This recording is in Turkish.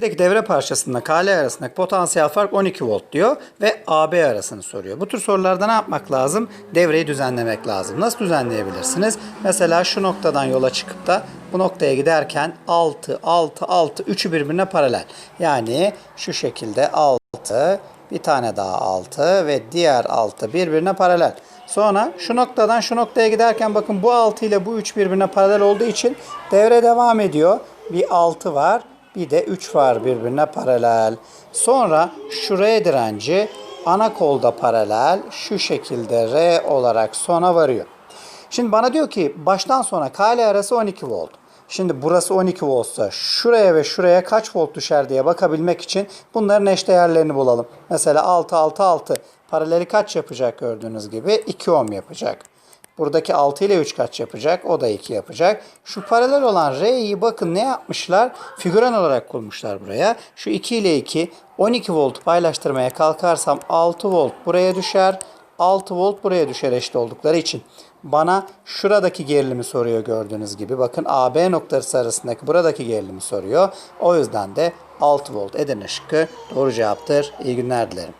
Buradaki devre parçasında KL arasındaki potansiyel fark 12 volt diyor ve AB arasını soruyor. Bu tür sorularda ne yapmak lazım? Devreyi düzenlemek lazım. Nasıl düzenleyebilirsiniz? Mesela şu noktadan yola çıkıp da bu noktaya giderken 6, 6, 6, üçü birbirine paralel. Yani şu şekilde 6, bir tane daha 6 ve diğer 6 birbirine paralel. Sonra şu noktadan şu noktaya giderken bakın bu 6 ile bu 3 birbirine paralel olduğu için devre devam ediyor. Bir 6 var. Bir de 3 var birbirine paralel. Sonra şuraya direnci ana kolda paralel şu şekilde R olarak sona varıyor. Şimdi bana diyor ki baştan sona KL arası 12 volt. Şimdi burası 12 voltsa şuraya ve şuraya kaç volt düşer diye bakabilmek için bunların eş değerlerini bulalım. Mesela 6 6 6 paraleli kaç yapacak gördüğünüz gibi 2 ohm yapacak. Buradaki 6 ile 3 kaç yapacak? O da 2 yapacak. Şu paralel olan R'yi bakın ne yapmışlar? Figüran olarak kurmuşlar buraya. Şu 2 ile 2 12 volt paylaştırmaya kalkarsam 6 volt buraya düşer. 6 volt buraya düşer eşit oldukları için. Bana şuradaki gerilimi soruyor gördüğünüz gibi. Bakın AB noktası arasındaki buradaki gerilimi soruyor. O yüzden de 6 volt Edirne şıkkı doğru cevaptır. İyi günler dilerim.